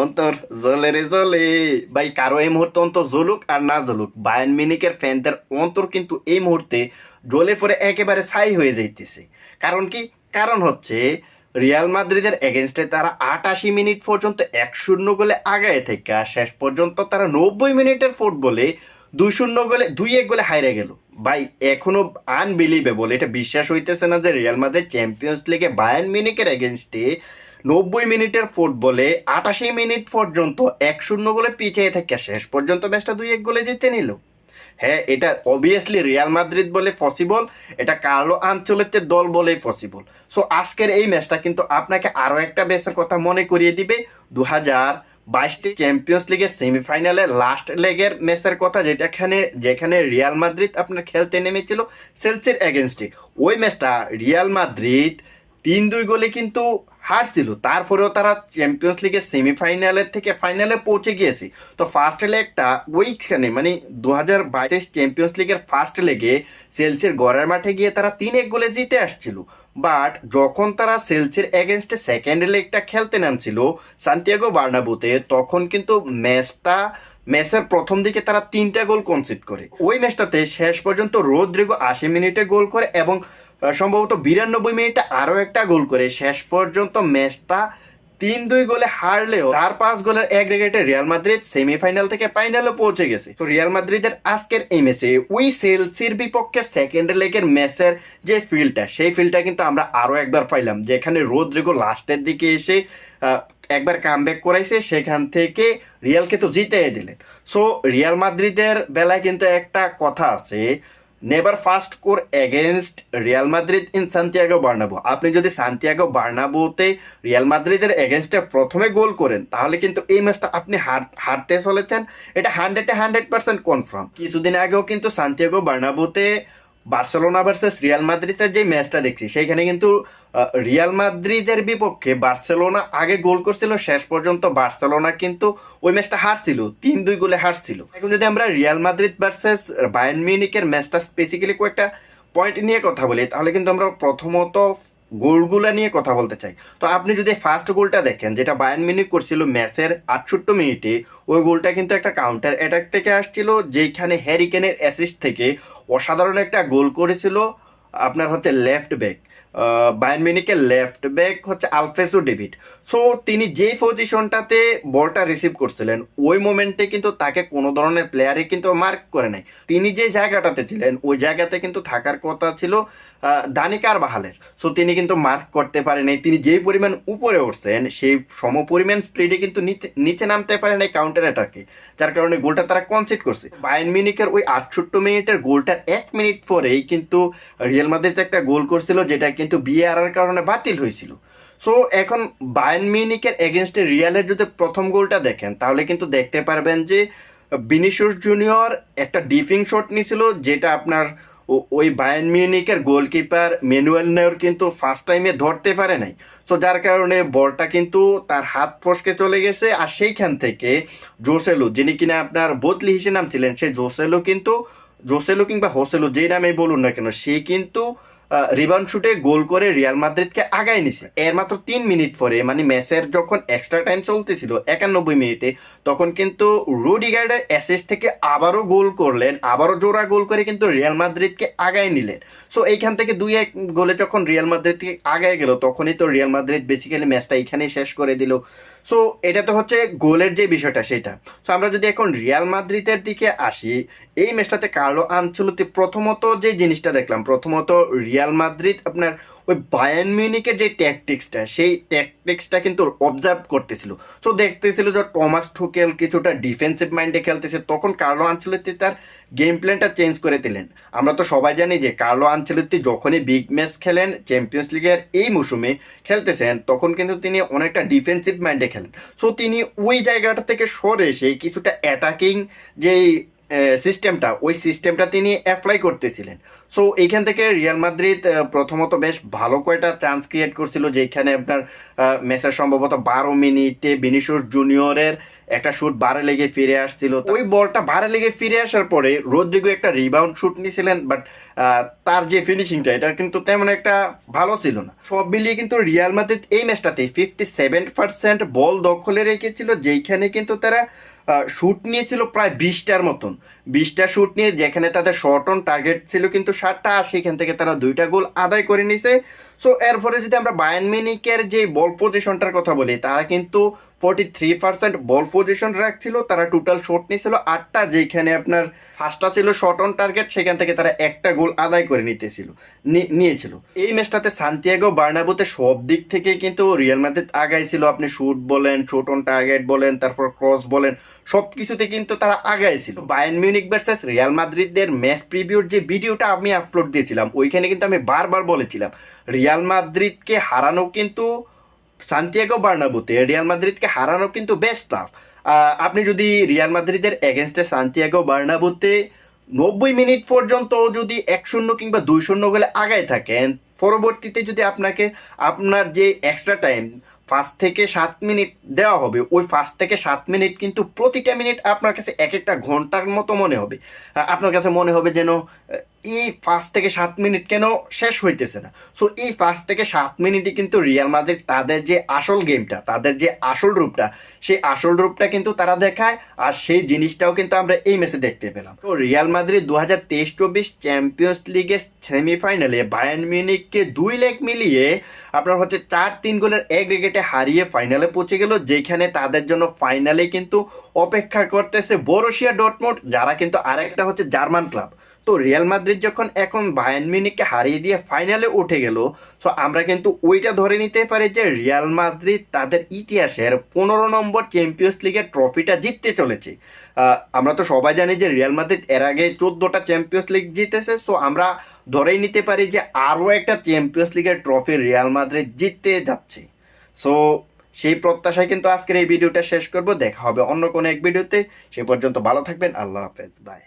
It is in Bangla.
অন্তর জ্বলে রে জ্বলে ভাই, কারও এই মুহূর্তে অন্তর জ্বলুক আর না জ্বলুক বায়ান মিনিকের ফ্যানদের অন্তর কিন্তু এই মুহূর্তে জ্বলে পরে একেবারে ছাই হয়ে যাইতেছে। কারণ কি? কারণ হচ্ছে, রিয়াল মাদ্রিদের এগেনস্টে তারা আটাশি মিনিট পর্যন্ত এক শূন্য গোলে আগায় থেকে শেষ পর্যন্ত তারা নব্বই মিনিটের ফুটবলে দুই শূন্য গোলে, দুই এক গোলে হাইরে গেল। ভাই, এখনও আনবিলিভেবল এটা বিশ্বাস হইতেছে না যে রিয়াল মাদ্রিদ চ্যাম্পিয়ন্স লিগে বায়ান মিনিকের এগেনস্টে নব্বই মিনিটের ফুটবলে আটাশি মিনিট পর্যন্ত এক শূন্য গোলে পিছিয়ে থেকে শেষ পর্যন্ত ম্যাচটা দুই এক গোলে জিতে নিল। হ্যাঁ এটা অবভিয়াসলি রিয়াল মাদ্রিদ বলে পসিবল এটা কার্লো আঞ্চলিকের দল বলেই পসিবল সো আজকের এই ম্যাচটা কিন্তু আপনাকে আরও একটা ম্যাচের কথা মনে করিয়ে দিবে। দু হাজার বাইশটি চ্যাম্পিয়ন্স লিগের সেমিফাইনালে লাস্ট লেগের ম্যাচের কথা যেটাখানে যেখানে রিয়াল মাদ্রিদ আপনার খেলতে নেমেছিল সেলসির এগেনস্টে ওই ম্যাচটা রিয়াল মাদ্রিদ তিন দুই গোলে কিন্তু হারছিল। তারপরেও তারা চ্যাম্পিয়ন্স লিগের সেমিফাইনালের থেকে ফাইনালে পৌঁছে গিয়েছে। তো ফার্স্ট লেগটা ওইখানে মানে দু হাজার বাইশ চ্যাম্পিয়ন্স লিগের ফার্স্ট লেগে সেলসির গড়ের মাঠে গিয়ে তারা তিন এক গোলে জিতে আসছিল। বাট যখন তারা সেলসির এগেনস্টে সেকেন্ড লেগটা খেলতে নামছিল সান্তিয়াগো বার্নাবুতে তখন কিন্তু ম্যাচটা, ম্যাচের প্রথম দিকে তারা তিনটা গোল কনসিড করে। ওই ম্যাচটাতে শেষ পর্যন্ত রোদ্রিগো আশি মিনিটে গোল করে এবং সম্ভবত বিরানব্বই মিনিটে আরও একটা গোল করে। শেষ পর্যন্ত ম্যাচটা তিন দুই গোলে হারলেও চার, পাঁচ গোলের এগ্রিগেটে রিয়াল মাদ্রিদ সেমিফাইনাল থেকে ফাইনালে পৌঁছে গেছে। তো রিয়াল মাদ্রিদের আজকের এই ম্যাচে ওই সেলসির বিপক্ষে সেকেন্ড লেগের ম্যাচের যে ফিল্ডটা সেই ফিল্ডটা কিন্তু আমরা আরও একবার পাইলাম, যেখানে রোদ্রিগো লাস্টের দিকে এসে একবার কামব্যাক করাইছে, সেখান থেকে রিয়ালকে তো জিতে দিলেন। সো রিয়াল মাদ্রিদের বেলায় কিন্তু একটা কথা আছে never first core against Real Madrid in Santiago Bernabeu আপনি যদি সান্তিয়াগো বার্নাবোতে রিয়াল মাদ্রিদের এগেনস্টে প্রথমে গোল করেন, তাহলে কিন্তু এই ম্যাচটা আপনি হারতে চলেছেন। এটা হান্ড্রেডে হান্ড্রেড পার্সেন্ট কনফার্ম কিছুদিন আগেও কিন্তু সান্তিয়াগো বার্নাবোতে বার্সেলোনা ভার্সেস রিয়াল মাদ্রিদের যে ম্যাচটা দেখছি, সেইখানে কিন্তু রিয়াল মাদ্রিদের বিপক্ষে বার্সেলোনা আগে গোল করছিল, শেষ পর্যন্ত বার্সেলোনা কিন্তু ওই ম্যাচটা হারছিল তিন দুই গোলে হারছিল। এখন যদি আমরা রিয়াল মাদ্রিদ ভার্সেস বায়ান মিউনিকের ম্যাচটা স্পেসিক্যালি কয়েকটা পয়েন্ট নিয়ে কথা বলি, তাহলে কিন্তু আমরা প্রথমত গোলগুলা নিয়ে কথা বলতে চাই। তো আপনি যদি ফার্স্ট গোলটা দেখেন, যেটা বায়ান মিনিক করছিল ম্যাচের আটষট্টি মিনিটে, ওই গোলটা কিন্তু একটা কাউন্টার অ্যাটাক থেকে আসছিল যেখানে হ্যারিকেনের অ্যাসিস্ট থেকে অসাধারণ একটা গোল করেছিল আপনার হচ্ছে লেফট ব্যাক বায়ান মিনিকের লেফট ব্যাক হচ্ছে আলফেসো ডেভিড সো তিনি যেই পজিশনটাতে বলটা রিসিভ করছিলেন, ওই মোমেন্টে কিন্তু তাকে কোনো ধরনের প্লেয়ারই কিন্তু মার্ক করে নাই। তিনি যে জায়গাটাতে ছিলেন, ওই জায়গাতে কিন্তু থাকার কথা ছিল দানিকার বাহালের সো তিনি কিন্তু মার্ক করতে পারেনি তিনি যেই পরিমাণ উপরে উঠছেন, সেই সম পরিমাণ স্পিডে কিন্তু নিচে- নামতে পারে নাই কাউন্টার অ্যাটাকে যার কারণে গোলটা তারা কনসিড করছে। বায়ান মিনিকের ওই আটষট্টি মিনিটের গোলটার এক মিনিট পরেই কিন্তু রিয়াল মাদ্রিদ একটা গোল করছিল, যেটা কিন্তু বিআর কারণে বাতিল হয়েছিল। সো এখন বায়ান মিউনিকের এগেনস্টে রিয়ালের যদি প্রথম গোলটা দেখেন, তাহলে কিন্তু দেখতে পারবেন যে বিনিশুস জুনিয়র একটা ডিফিং শট নিয়েছিল যেটা আপনার ওই বায়ান মিউনিকের গোলকিপার ম্যানুয়াল নেওর কিন্তু ফার্স্ট টাইমে ধরতে পারে নাই। তো যার কারণে বলটা কিন্তু তার হাত ফসকে চলে গেছে আর সেইখান থেকে জোসেলু যিনি কিনা আপনার বদলি হিসেবে নাম ছিলেন সেই জোসেলু কিন্তু জোসেলু কিংবা হোসেলু যেই নামেই বলুন না কেন, সে কিন্তু রিবাউন্ড শুটে গোল করে রিয়াল মাদ্রিদকে আগায় নিছে। এর মাত্র তিন মিনিট পরে মানে ম্যাচের যখন এক্সট্রা টাইম চলতেছিল, একানব্বই মিনিটে, তখন কিন্তু রুডিগার্ডের অ্যাসেস থেকে আবারও গোল করলেন, আবারও জোড়া গোল করে কিন্তু রিয়াল মাদ্রিদকে আগায় নিলেন। সো এইখান থেকে দুই এক গোলে যখন রিয়াল মাদ্রিদ থেকে আগায় গেল, তখনই তো রিয়াল মাদ্রিদ বেসিক্যালি ম্যাচটা এখানেই শেষ করে দিল। সো এটা তো হচ্ছে গোলের যে বিষয়টা, সেটা। সো আমরা যদি এখন রিয়াল মাদ্রিদের দিকে আসি, এই ম্যাচটাতে কার্লো আনচলতি প্রথমত যে জিনিসটা দেখলাম, প্রথমত রিয়াল মাদ্রিদ আপনার ওই বায়ান মিউনিকের যে ট্যাকটিক্সটা সেই ট্যাকটিক্সটা কিন্তু অবজার্ভ করতেছিল। সো দেখতেছিল যে টমাস ঠুকেল কিছুটা ডিফেন্সিভ মাইন্ডে খেলতেছে। তখন কার্লো আনচলতি তার গেম প্ল্যানটা চেঞ্জ করে দিলেন। আমরা তো সবাই জানি যে কার্লো আনচলতি যখনই বিগ ম্যাচ খেলেন চ্যাম্পিয়ন্স লিগের এই মৌসুমে খেলতেছেন, তখন কিন্তু তিনি অনেকটা ডিফেন্সিভ মাইন্ডে খেলেন। সো তিনি ওই জায়গাটা থেকে সরে এসে কিছুটা অ্যাটাকিং যেই সিস্টেমটা ওই সিস্টেমটা তিনি অ্যাপ্লাই করতেছিলেন। সো এইখান থেকে রিয়াল মাদ্রিদ প্রথমত বেশ ভালো কয়টা চান্স ক্রিয়েট করছিল, যেখানে আপনার ম্যাচের সম্ভবত বারো মিনিটে বিনিশোর জুনিয়রের একটা শুট বারে লেগে ফিরে আসছিল। ওই বলটা বারে লেগে ফিরে আসার পরে রোদ্রিগো একটা রিবাউন্ড শুট নিয়েছিলেন বাট তার যে ফিনিশিংটা এটা কিন্তু তেমন একটা ভালো ছিল না। সব মিলিয়ে কিন্তু রিয়াল মাদ্রিদ এই ম্যাচটাতে ফিফটি সেভেন পার্সেন্ট বল দখলে রেখেছিল, যেইখানে কিন্তু তারা শুট নিয়েছিল প্রায় বিশটার মতন। বিশটা শ্যুট নিয়ে যেখানে তাদের শর্ট অন টার্গেট ছিল কিন্তু সাতটা আর সেখান থেকে তারা দুইটা গোল আদায় করে নিছে। সো এরপরে যদি আমরা বায়ান মিনিকের যে বল পজিশনটার কথা বলি, তারা কিন্তু forty three percent ball possession রাখছিল তারা টোটাল শট নিয়েছিল আটটা যেখানে আপনার ফার্স্টটা ছিল শর্ট অন টার্গেট সেখান থেকে তারা একটা গোল আদায় করে নিতেছিল নিয়েছিল। এই ম্যাচটাতে সান্তিয়াগো বার্নাবুতে সব দিক থেকে কিন্তু রিয়াল মাদ্রিদ আগাইছিল, আপনি শুট বলেন শট অন টার্গেট বলেন, তারপর ক্রস বলেন সব কিছুতে কিন্তু তারা আগাইছিল। বায়ান মিউনিক ভার্সেস রিয়াল মাদ্রিদের ম্যাচ প্রিভিউর যে ভিডিওটা আমি আপলোড দিয়েছিলাম, ওইখানে কিন্তু আমি বারবার বলেছিলাম রিয়াল মাদ্রিদকে হারানো কিন্তু সান্তিয়াগো বার্নাবুতে রিয়াল মাদ্রিদকে হারানো কিন্তু বেশ টাফ আপনি যদি রিয়াল মাদ্রিদের এগেনস্টে সান্তিয়াগো বার্নাবুতে নব্বই মিনিট পর্যন্ত যদি এক শূন্য কিংবা দুই শূন্য গোলে আগায় থাকেন, পরবর্তীতে যদি আপনাকে আপনার যে এক্সট্রা টাইম পাঁচ থেকে সাত মিনিট দেওয়া হবে, ওই পাঁচ থেকে সাত মিনিট কিন্তু প্রতিটা মিনিট আপনার কাছে এক একটা ঘণ্টার মতো মনে হবে। আপনার কাছে মনে হবে যেন এই পাঁচ থেকে সাত মিনিট কেন শেষ হইতেছে না? সো এই পাঁচ থেকে সাত মিনিটে কিন্তু রিয়াল মাদ্রিদ তাদের যে আসল গেমটা তাদের যে আসল রূপটা, সেই আসল রূপটা কিন্তু তারা দেখায় আর সেই জিনিসটাও কিন্তু আমরা এই ম্যাচে দেখতে পেলাম। তো রিয়াল মাদ্রিদ দু হাজার তেইশ চব্বিশ চ্যাম্পিয়ন্স লিগের সেমিফাইনালে বায়ান মিউনিককে দুই লেগ মিলিয়ে আপনার হচ্ছে চার তিন গোলের এক এগ্রিগেটে হারিয়ে ফাইনালে পৌঁছে গেল, যেখানে তাদের জন্য ফাইনালে কিন্তু অপেক্ষা করতেছে বরোশিয়া ডটমোট যারা কিন্তু আরেকটা হচ্ছে জার্মান ক্লাব তো রিয়াল মাদ্রিদ যখন এখন বায়ান মিউনিককে হারিয়ে দিয়ে ফাইনালে উঠে গেল সো আমরা কিন্তু ওইটা ধরে নিতে পারি যে রিয়াল মাদ্রিদ তাদের ইতিহাসের পনেরো নম্বর চ্যাম্পিয়ন্স লিগের ট্রফিটা জিততে চলেছে। আমরা তো সবাই জানি যে রিয়াল মাদ্রিদ এর আগে চোদ্দোটা চ্যাম্পিয়ন্স লিগ জিতেছে সো আমরা ধরেই নিতে পারি যে আরও একটা চ্যাম্পিয়ন্স লিগের ট্রফি রিয়াল মাদ্রিদ জিততে যাচ্ছে। সো সেই প্রত্যাশায় কিন্তু আজকের এই ভিডিওটা শেষ করব। দেখা হবে অন্য কোনো এক ভিডিওতে। সে পর্যন্ত ভালো থাকবেন। আল্লাহ হাফেজ। বাই